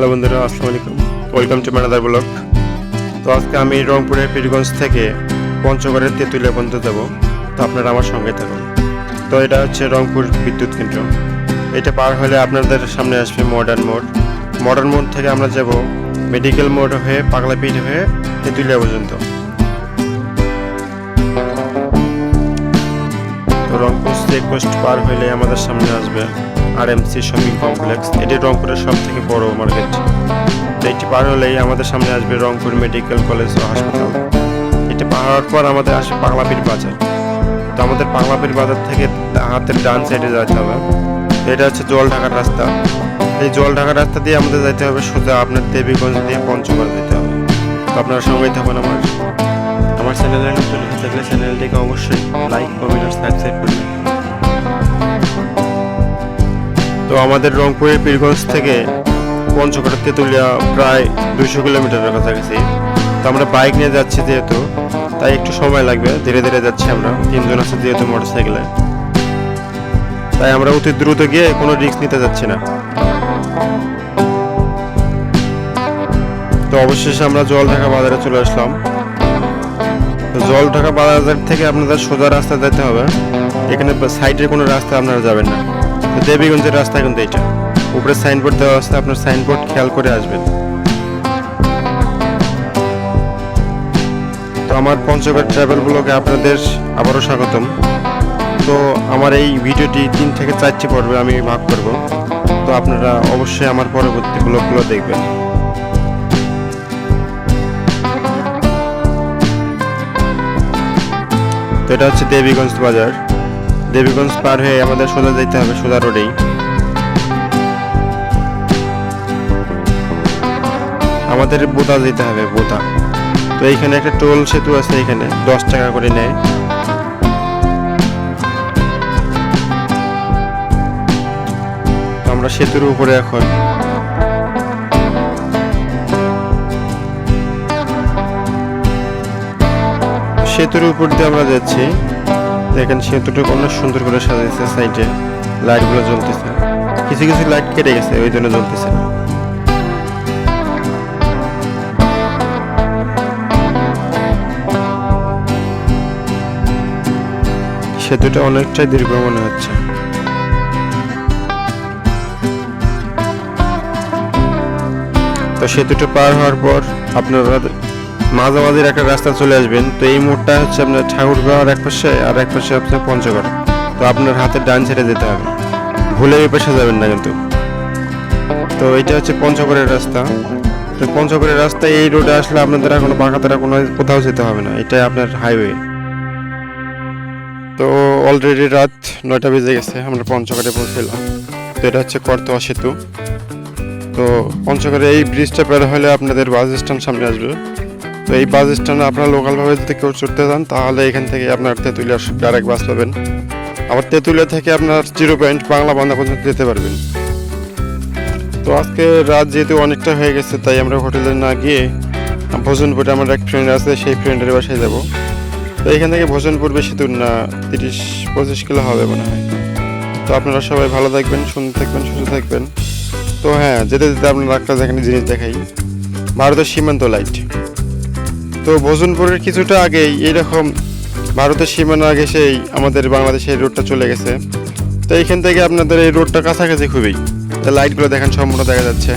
Hello বন্ধুরা, আসসালামু আলাইকুম। ওয়েলকাম টু ম্যানাদার ব্লগ তো আজকে আমি রংপুরের পীরগঞ্জ থেকে পঞ্চগড়ের তেঁতুলিয়া পর্যন্ত যাব। তো আপনারা আমার সঙ্গে থাকুন। তো এটা হচ্ছে রংপুর বিদ্যুৎ কেন্দ্র। এটা পার হলে আপনাদের সামনে আসবে মডার্ন মোড়। মডার্ন মোড় থেকে আমরা যাব মেডিকেল মোড় হয়ে, পাগলাপিঠ হয়ে তেঁতুলিয়া পর্যন্ত। তো রংপুর চেকপোস্ট পার হলে আমাদের সামনে আসবে আর এমসি শপিং কমপ্লেক্স এটি রংপুরের সব থেকে বড় মার্কেট এটি পার হলেই আমাদের সামনে আসবে রংপুর মেডিকেল কলেজ ও হাসপাতাল। এটি পার হওয়ার পর আমাদের আসবে পাগলাপির বাজার। তো আমাদের পাগলাপির বাজার থেকে হাতের ডান সাইডে যেতে হবে। এটা হচ্ছে জল ঢাকার রাস্তা। এই জল ঢাকার রাস্তা দিয়ে আমাদের যেতে হবে সোজা আপনার দেবীগঞ্জ দিয়ে পঞ্চগড় যেতে হবে। তো আপনারা সঙ্গেই থাকুন আমার। আমার চ্যানেলে নতুন চ্যানেলটিকে অবশ্যই লাইক কমেন্ট আর সাবস্ক্রাইব করবেন আমাদের রংপুরের পীরগঞ্জ থেকে পঞ্চগড় তেঁতুলিয়া প্রায় দুশো কিলোমিটারের কাছাকাছি। তো আমরা বাইক নিয়ে যাচ্ছি যেহেতু, তাই একটু সময় লাগবে। ধীরে ধীরে যাচ্ছি আমরা। তিনজন আছে যেহেতু মোটর সাইকেলে তাই আমরা অতি দ্রুত গিয়ে কোনো রিস্ক নিতে যাচ্ছি না। তো অবশেষে আমরা জল ঢাকা বাজারে চলে আসলাম। জল ঢাকা বাজার থেকে আপনাদের সোজা রাস্তা যেতে হবে। এখানে সাইডের কোনো রাস্তা আপনারা যাবেন না। দেবীগঞ্জের রাস্তা কিন্তু এটা উপরে সাইনবোর্ড দেওয়া আছে, আপনার সাইনবোর্ড খেয়াল করে আসবেন। তো আমার পঞ্চগড় ট্রাভেল ব্লগে আপনাদের আবারও স্বাগতম। তো আমার এই ভিডিওটি তিন থেকে চারটি পর্বে আমি ভাগ করব। তো আপনারা অবশ্যই আমার পরবর্তী ব্লগগুলো দেখবেন। তো এটা হচ্ছে দেবীগঞ্জ বাজার। দেবীগঞ্জ পার হয়ে আমাদের সোজা যেতে হবে, সোজা রোডেই। আমাদের বোতা যেতে হবে বোতা তো এইখানে একটা টোল সেতু আছে এখানে দশ টাকা করে নেয়। আমরা সেতুর উপরে এখন। সেতুর উপর দিয়ে আমরা যাচ্ছি। দেখেন সেতুটা অনেক সুন্দর করে সাজিয়েছে সাইডে। লাইটগুলো জ্বলতেছে। কিছু কিছু লাইট কেটে গেছে, ওই জন্য জ্বলতেছে সেতুটা অনেকটাই দীর্ঘ মনে হচ্ছে। তো সেতুটা পার হওয়ার পর আপনারা মাঝামাঝির একটা রাস্তা চলে আসবেন। তো এই মোড়টা হচ্ছে আপনার ঠাকুরগাঁওয়ার এক পাশে, আর এক পাশে আপনার পঞ্চগড়। তো আপনার হাতের ডান ছেড়ে যেতে হবে। ভুলে এই পাশে যাবেন না কিন্তু। তো এটা হচ্ছে পঞ্চগড়ের রাস্তা। তো পঞ্চগড়ের রাস্তা, এই রোডে আসলে আপনাদের এখনও বাঁকাতারা কোনো কোথাও যেতে হবে না। এটাই আপনার হাইওয়ে তো অলরেডি রাত নয়টা বেজে গেছে, আমরা পঞ্চগড়ে পৌঁছলাম। তো এটা হচ্ছে করতোয়া সেতু। তো পঞ্চগড়ে এই ব্রিজটা পের হলে আপনাদের বাস স্ট্যান্ড সামনে আসবে। তো এই বাস স্ট্যান্ডে আপনারা লোকালভাবে যদি কেউ চড়তে যান তাহলে এখান থেকে আপনার তেঁতুলিয়ার ডাইরেক্ট বাস পাবেন। আবার তেঁতুলিয়া থেকে আপনার জিরো পয়েন্ট বাংলা বান্ধা পর্যন্ত যেতে পারবেন। তো আজকে রাত যেহেতু অনেকটা হয়ে গেছে, তাই আমরা হোটেলে না গিয়ে ভোজনপুরে আমার এক ফ্রেন্ড আছে, সেই ফ্রেন্ডের বাসায় যাব। তো এখান থেকে ভোজনপুর বেশি দূর না, তিরিশ, পঁচিশ কিলো হবে মনে হয়। তো আপনারা সবাই ভালো থাকবেন, সুন্দর থাকবেন, সুস্থ থাকবেন। তো হ্যাঁ যেতে যেতে আপনারা একটা যেখানে জিনিস দেখাই। ভারতের সীমান্ত লাইট তো ভোজনপুরের কিছুটা আগেই এইরকম ভারতের সীমানা আগে সেই আমাদের বাংলাদেশের রোডটা চলে গেছে। তো এইখান থেকে আপনাদের এই রোডটা কাছাকাছি খুবই। লাইটগুলো দেখেন সম্পূর্ণ দেখা যাচ্ছে।